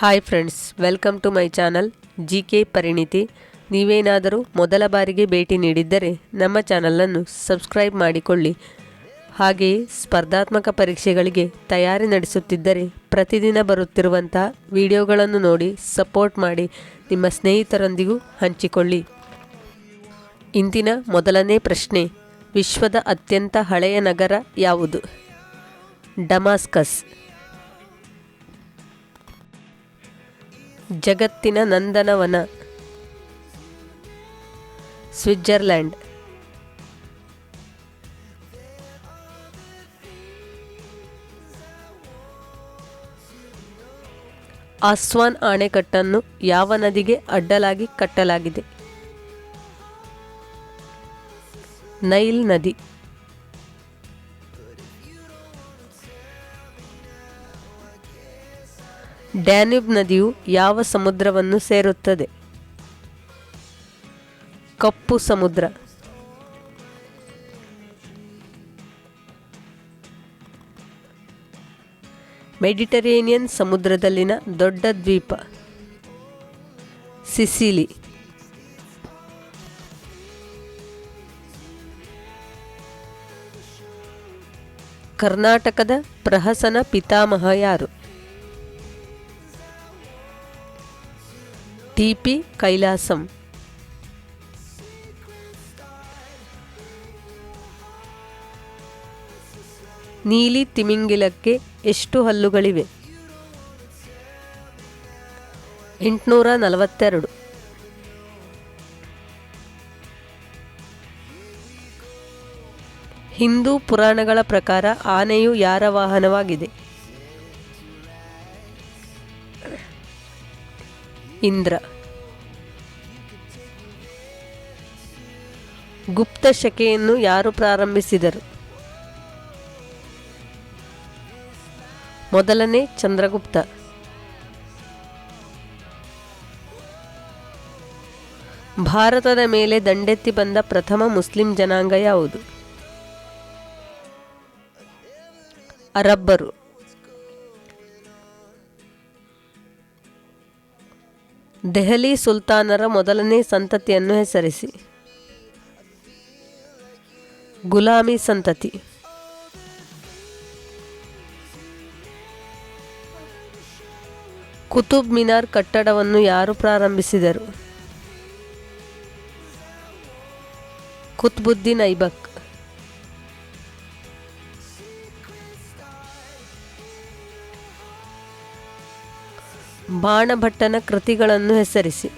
Hi friends welcome to my channel G K Parinithi ನೀವೇನಾದರೂ ಮೊದಲ ಬಾರಿಗೆ ಭೇಟಿ ನೀಡಿದ್ದರೆ ನಮ್ಮ ಚಾನಲನ್ನು ಸಬ್ಸ್ಕ್ರೈಬ್ ಮಾಡಿಕೊಳ್ಳಿ. ಹಾಗೆಯೇ ಸ್ಪರ್ಧಾತ್ಮಕ ಪರೀಕ್ಷೆಗಳಿಗೆ ತಯಾರಿ ನಡೆಸುತ್ತಿದ್ದರೆ ಪ್ರತಿದಿನ ಬರುತ್ತಿರುವಂತಹ ವಿಡಿಯೋಗಳನ್ನು ನೋಡಿ ಸಪೋರ್ಟ್ ಮಾಡಿ, ನಿಮ್ಮ ಸ್ನೇಹಿತರೊಂದಿಗೂ ಹಂಚಿಕೊಳ್ಳಿ. ಇಂದಿನ ಮೊದಲನೇ ಪ್ರಶ್ನೆ, ವಿಶ್ವದ ಅತ್ಯಂತ ಹಳೆಯ ನಗರ ಯಾವುದು? ಡಮಾಸ್ಕಸ್ ಜಗತ್ತಿನ ನಂದನವನ. ಸ್ವಿಟ್ಜರ್ಲ್ಯಾಂಡ್ ಆಸ್ವಾನ್ ಅಣೆಕಟ್ಟನ್ನು ಯಾವ ನದಿಗೆ ಅಡ್ಡಲಾಗಿ ಕಟ್ಟಲಾಗಿದೆ? ನೈಲ್ ನದಿ. ಡ್ಯಾನ್ಯೂಬ್ ನದಿಯು ಯಾವ ಸಮುದ್ರವನ್ನು ಸೇರುತ್ತದೆ? ಕಪ್ಪು ಸಮುದ್ರ. ಮೆಡಿಟರೇನಿಯನ್ ಸಮುದ್ರದಲ್ಲಿನ ದೊಡ್ಡ ದ್ವೀಪ. ಸಿಸಿಲಿ. ಕರ್ನಾಟಕದ ಪ್ರಹಸನ ಪಿತಾಮಹ ಯಾರು? T P Kailasam. ನೀಲಿ ತಿಮಿಂಗಿಲಕ್ಕೆ ಎಷ್ಟು ಹಲ್ಲುಗಳಿವೆ? ಎಂಟುನೂರ ನಲವತ್ತೆರಡು. ಹಿಂದೂ ಪುರಾಣಗಳ ಪ್ರಕಾರ ಆನೆಯು ಯಾರ ವಾಹನವಾಗಿದೆ? ಇಂದ್ರ. ಗುಪ್ತ ಶಕೆಯನ್ನು ಯಾರು ಪ್ರಾರಂಭಿಸಿದರು? ಮೊದಲನೇ ಚಂದ್ರಗುಪ್ತ. ಭಾರತದ ಮೇಲೆ ದಂಡೆತ್ತಿ ಬಂದ ಪ್ರಥಮ ಮುಸ್ಲಿಂ ಜನಾಂಗ ಯಾವುದು? ಅರಬ್ಬರು ದೆಹಲಿ ಸುಲ್ತಾನರ ಮೊದಲನೇ ಸಂತತಿಯನ್ನು ಹೆಸರಿಸಿ. ಗುಲಾಮಿ ಸಂತತಿ. ಕುತುಬ್ ಮಿನಾರ್ ಕಟ್ಟಡವನ್ನು ಯಾರು ಪ್ರಾರಂಭಿಸಿದರು? ಕುತ್ಬುದ್ದೀನ್ ಐಬಕ್. ಬಾಣಭಟ್ಟನ ಕೃತಿಗಳನ್ನು ಹೆಸರಿಸಿ.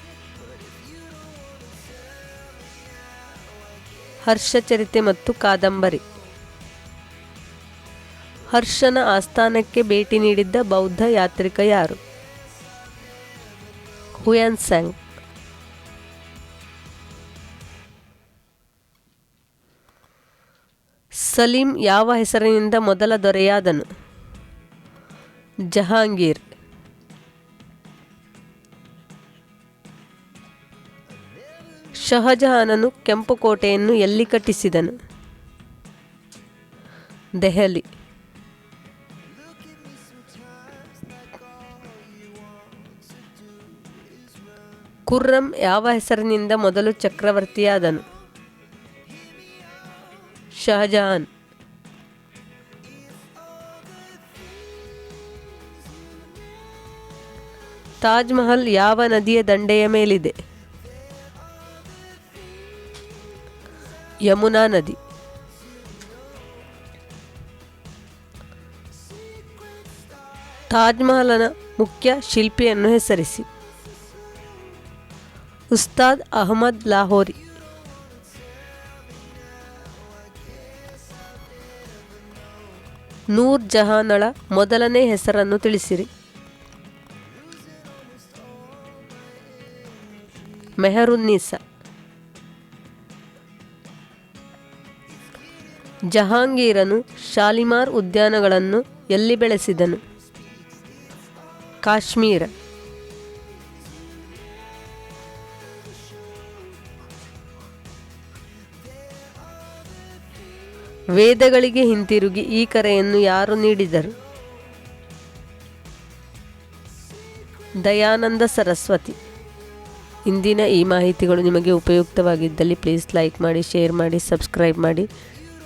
ಹರ್ಷಚರಿತೆ ಮತ್ತು ಕಾದಂಬರಿ. ಹರ್ಷನ ಆಸ್ಥಾನಕ್ಕೆ ಭೇಟಿ ನೀಡಿದ್ದ ಬೌದ್ಧ ಯಾತ್ರಿಕ ಯಾರು? ಹುಯನ್ ಸ್ಯಾಂಗ್. ಸಲೀಂ ಯಾವ ಹೆಸರಿನಿಂದ ಮೊದಲ ದೊರೆಯಾದನು? ಜಹಾಂಗೀರ್. ಶಹಜಹಾನನು ಕೆಂಪು ಕೋಟೆಯನ್ನು ಎಲ್ಲಿ ಕಟ್ಟಿಸಿದನು? ದೆಹಲಿ. ಖುರ್ರಂ ಯಾವ ಹೆಸರಿನಿಂದ ಮೊದಲು ಚಕ್ರವರ್ತಿಯಾದನು? ಶಹಜಹಾನ್. ತಾಜ್ ಮಹಲ್ ಯಾವ ನದಿಯ ದಂಡೆಯ ಮೇಲಿದೆ? ಯಮುನಾ ನದಿ. ತಾಜ್ ಮಹಲನ ಮುಖ್ಯ ಶಿಲ್ಪಿಯನ್ನು ಹೆಸರಿಸಿ. ಉಸ್ತಾದ್ ಅಹಮದ್ ಲಾಹೋರಿ. ನೂರ್ ಜಹಾನಳ ಮೊದಲನೇ ಹೆಸರನ್ನು ತಿಳಿಸಿರಿ. ಮೆಹರುನ್ನೀಸಾ ಜಹಾಂಗೀರನು ಶಾಲಿಮಾರ್ ಉದ್ಯಾನಗಳನ್ನು ಎಲ್ಲಿ ಬೆಳೆಸಿದನು? ಕಾಶ್ಮೀರ. ವೇದಗಳಿಗೆ ಹಿಂತಿರುಗಿ ಈ ಕರೆಯನ್ನು ಯಾರು ನೀಡಿದರು? ದಯಾನಂದ ಸರಸ್ವತಿ. ಇಂದಿನ ಈ ಮಾಹಿತಿಗಳು ನಿಮಗೆ ಉಪಯುಕ್ತವಾಗಿದ್ದಲ್ಲಿ ಪ್ಲೀಸ್ ಲೈಕ್ ಮಾಡಿ ಶೇರ್ ಮಾಡಿ ಸಬ್ಸ್ಕ್ರೈಬ್ ಮಾಡಿ.